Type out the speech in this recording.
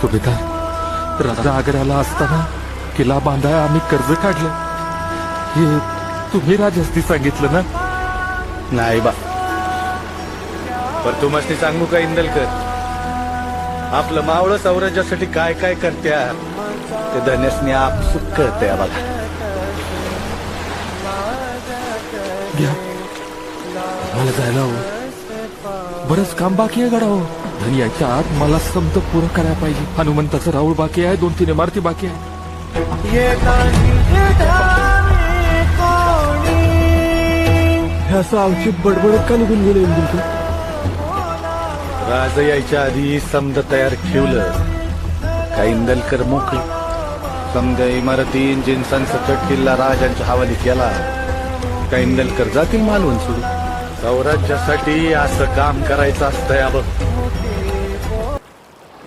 सुभेदार राजा आग्र्याला असताना किल्ला बांधाय आम्ही कर्ज काढलं. हे तुम्ही राजस्ती सांगितलं ना? नाही बा. पर तू मस्ती सांगू का इंदलकर? आपलं मावळं सौराज्यासाठी काय काय करत्या ते धन्यसने आपसुक कळतंय बघा. घ्या. मला जायला हवं. बरंच काम बाकी आहे गडाव आणि याच्या आत मला समज पुरं करायला पाहिजे. हनुमंताचं राऊळ बाकी आहे दोन तीन इमारती बाकी आहे. ह्याचं आमची बडबडत का निघून गेले राज यायच्या आधी समद तयार ठेवलं. का इंदलकर मोकळी. समजा इमारती जिन्सांसकट किल्ला राजांच्या हवाली केला. का इंदलकर जातील मालवण सुरू सौराज्यासाठी असं काम करायचं असतंय बघ.